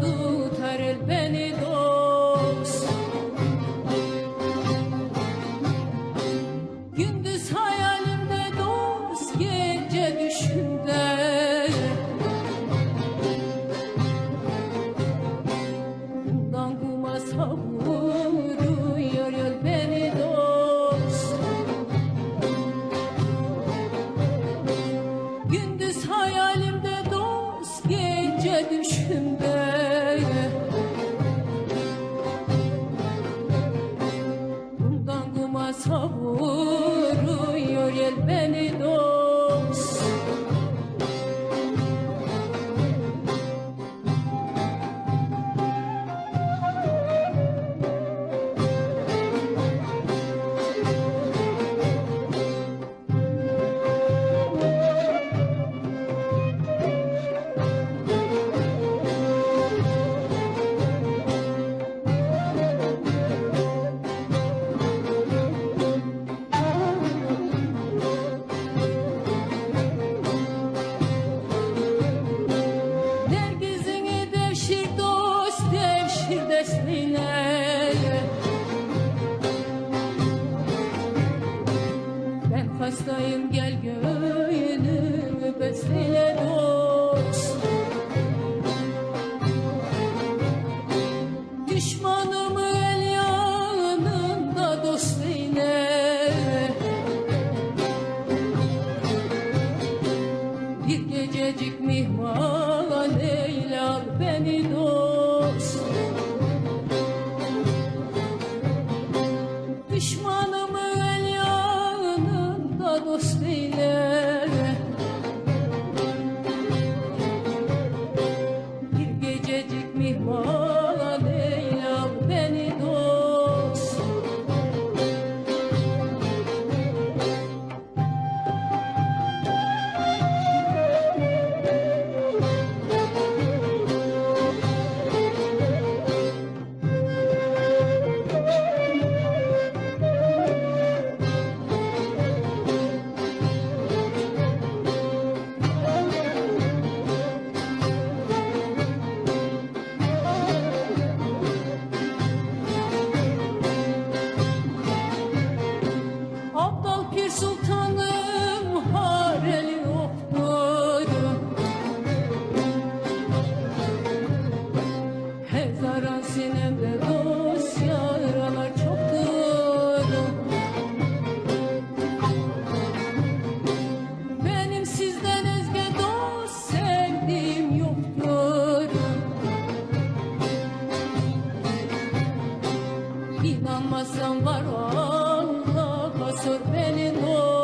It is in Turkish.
tutar beni dost. Gündüz hayalimde dost gece düşümde. Bundan kuma savuruyor yol beni dost. Gündüz hayalimde dost gece düşümde. smoke Düşmanımı el yanında dost Bir gececik mihman eyle beni dost. Düşmanımı el yanında dost Bir gececik mihman İnanmazsan var Allah'a sor beni dost